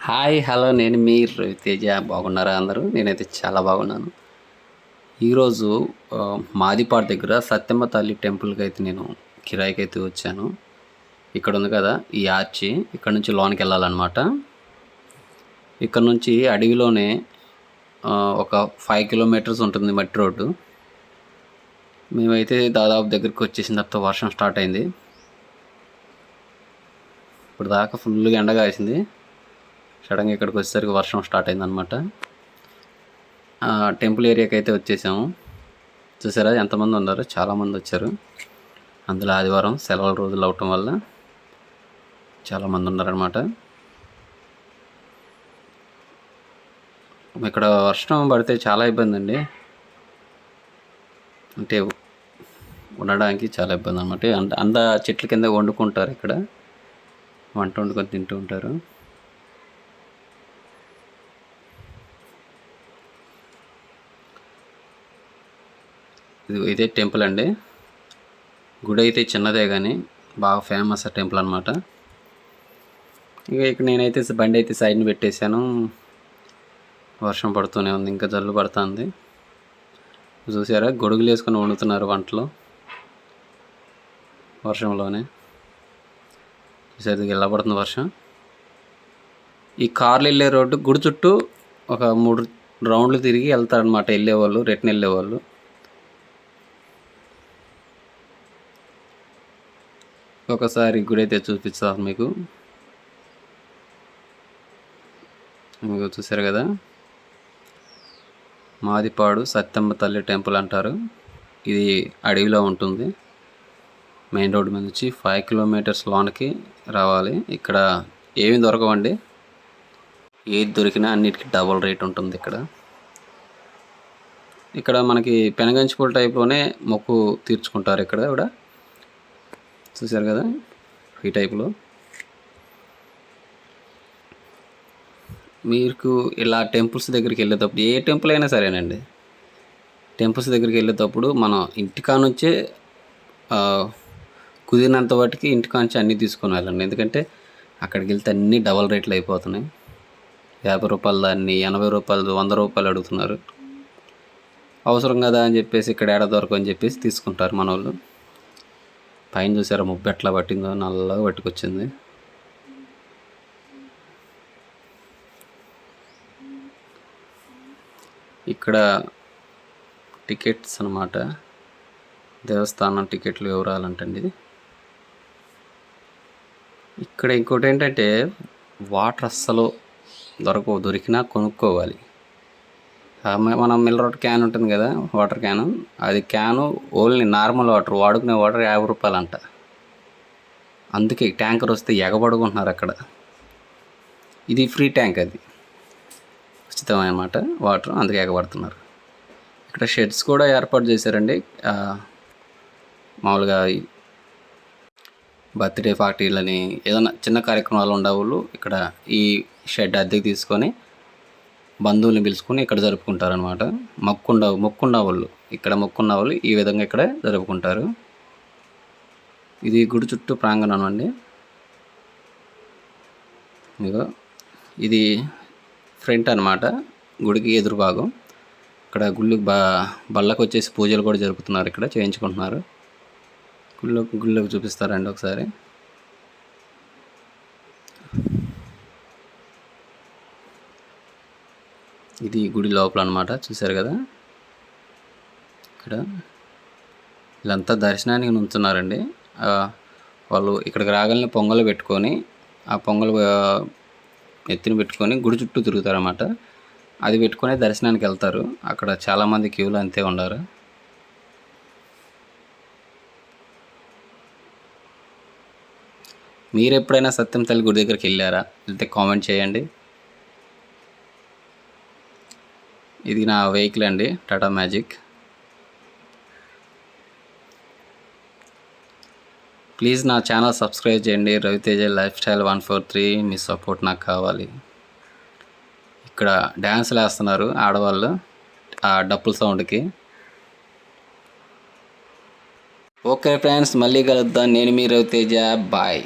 Hi hello నేను మీ రవితేజ బాగున్నారా అందరూ? నేనైతే చాలా బాగున్నాను. ఈరోజు ఆ, మాదిపాడు దగ్గర సత్యమ్మ తల్లి టెంపుల్కి అయితే నేను కిరాయికి అయితే వచ్చాను. ఇక్కడ ఉంది కదా ఈ ఆర్చి. ఇక్కడ నుంచి లోనికి వెళ్ళాలన్నమాట. ఇక్కడ నుంచి అడవిలోనే ఒక ఫైవ్ కిలోమీటర్స్ ఉంటుంది మట్టి రోడ్డు. మేమైతే దాదాపు దగ్గరికి వచ్చేసిన తర్వాత వర్షం స్టార్ట్ అయింది. ఇప్పుడు దాకా ఫుల్గా ఎండగా వేసింది సడన్గా ఇక్కడికి వచ్చేసరికి వర్షం స్టార్ట్ అయిందనమాట టెంపుల్ ఏరియాకి అయితే వచ్చేసాము. చూసారా ఎంతమంది ఉన్నారు? చాలామంది వచ్చారు. అందులో ఆదివారం సెలవుల రోజులు అవటం వల్ల చాలామంది ఉన్నారనమాట ఇక్కడ వర్షం పడితే చాలా ఇబ్బంది అండి. అంటే ఉండడానికి చాలా ఇబ్బంది అనమాట అంత అంత చెట్ల కింద వండుకుంటారు ఇక్కడ. వంట వండుకొని తింటూ ఉంటారు. ఇది ఇదే టెంపుల్ అండి. గుడి అయితే చిన్నదే కానీ బాగా ఫేమస్ ఆ టెంపుల్ అనమాట ఇక ఇక్కడ నేనైతే బండి అయితే సైడ్ని పెట్టేశాను. వర్షం పడుతూనే ఉంది ఇంకా జల్లు పడుతుంది. చూసారా? గొడుగులు వేసుకొని వండుతున్నారు వంటలో. వర్షంలోనే. చూసారు? ఇలా పడుతుంది వర్షం? ఈ కార్లు వెళ్ళే రోడ్డు గుడి చుట్టూ ఒక మూడు రౌండ్లు తిరిగి వెళ్తారనమాట వెళ్ళేవాళ్ళు రిటర్న్ వెళ్ళేవాళ్ళు. ఒకసారి గుడి అయితే చూపిస్తాను మీకు. మీకు చూసారు కదా? మాదిపాడు సత్యమ్మ తల్లి టెంపుల్ అంటారు. ఇది అడవిలో ఉంటుంది. మెయిన్ రోడ్ మీద నుంచి ఫైవ్ కిలోమీటర్స్ లోనికి రావాలి. ఇక్కడ ఏమి దొరకవండి. ఏది దొరికినా అన్నిటికీ డబుల్ రేట్ ఉంటుంది ఇక్కడ. ఇక్కడ మనకి పెనగంచిపూల టైప్లోనే మొక్కు తీర్చుకుంటారు ఇక్కడ కూడా చూసారు కదా? ఈ టైప్లో. మీకు ఇలా టెంపుల్స్ దగ్గరికి వెళ్ళేటప్పుడు ఏ టెంపుల్ అయినా సరేనండి. టెంపుల్స్ దగ్గరికి వెళ్ళేటప్పుడు మనం ఇంటికానుంచే కుదిరినంత వాటికి ఇంటికానుంచి అన్నీ తీసుకొని వెళ్ళండి. ఎందుకంటే అక్కడికి వెళ్తే అన్నీ డబల్ రేట్లు అయిపోతున్నాయి. యాభై రూపాయలు దాన్ని ఎనభై రూపాయలు వంద రూపాయలు అడుగుతున్నారు. అవసరం కదా అని చెప్పేసి ఇక్కడ ఏడ దొరకని చెప్పేసి తీసుకుంటారు మన వాళ్ళు పైన చూసారా ముబ్బు ఎట్లా పట్టిందో నల్లగా పట్టుకొచ్చింది. ఇక్కడ టికెట్స్ అన్నమాట. దేవస్థానం టికెట్లు వివరాలంటండి. ఇక్కడ ఇంకోటి ఏంటంటే వాటర్ అస్సలు దొరకవు దొరికినా కొనుక్కోవాలి. మనం మిల్లర్ క్యాన్ ఉంటుంది కదా వాటర్ క్యాను. అది క్యాను ఓన్లీ నార్మల్ వాటర్ వాడుకునే వాటర్ యాభై రూపాయలు అంట అందుకే ట్యాంకర్ వస్తే ఎగబడుకుంటున్నారు అక్కడ. ఇది ఫ్రీ ట్యాంక్ అది. ఉచితమన్నమాట వాటర్ అందుకే ఎగబడుతున్నారు. ఇక్కడ షెడ్స్ కూడా ఏర్పాటు చేశారండి. మామూలుగా బర్త్డే పార్టీలని ఏదైనా చిన్న కార్యక్రమాలు ఉండేవాళ్ళు ఇక్కడ ఈ షెడ్ అద్దెకి తీసుకొని బంధువులను పిలుచుకొని ఇక్కడ జరుపుకుంటారనమాట మొక్కుండ మొక్కున్న వాళ్ళు. ఇక్కడ మొక్కున్న వాళ్ళు ఈ విధంగా ఇక్కడ జరుపుకుంటారు. ఇది గుడి చుట్టూ ప్రాంగణం అండి. ఇదిగో. ఇది ఫ్రంట్ అనమాట గుడికి ఎదురు భాగం. ఇక్కడ గుళ్ళు బా బళ్ళకు వచ్చేసి పూజలు కూడా జరుపుతున్నారు ఇక్కడ చేయించుకుంటున్నారు. గుళ్ళో గుళ్ళకు చూపిస్తారండి ఒకసారి. ఇది గుడి లోపల అనమాట చూశారు కదా? ఇక్కడ. వీళ్ళంతా దర్శనానికి నుంచున్నారండి. వాళ్ళు ఇక్కడికి రాగానే పొంగలు పెట్టుకొని ఆ పొంగలు ఎత్తిని పెట్టుకొని గుడి చుట్టూ తిరుగుతారన్నమాట. అది పెట్టుకొని దర్శనానికి వెళ్తారు. అక్కడ చాలామంది క్యూలు అంతే ఉన్నారు. మీరు ఎప్పుడైనా సత్యం తల్లి గుడి దగ్గరికి వెళ్ళారా? వెళ్తే కామెంట్ చేయండి. ఇది నా వెహికల్ అండి టాటా మ్యాజిక్ ప్లీజ్ నా ఛానల్ సబ్స్క్రైబ్ చేయండి Raviteja life style one four three మీ సపోర్ట్ నాకు కావాలి. ఇక్కడ డ్యాన్స్లు వేస్తున్నారు ఆడవాళ్ళు ఆ డప్పుల సౌండ్కి. ఓకే ఫ్రెండ్స్ మళ్ళీ కలుద్దాం నేను మీ రవితేజ బాయ్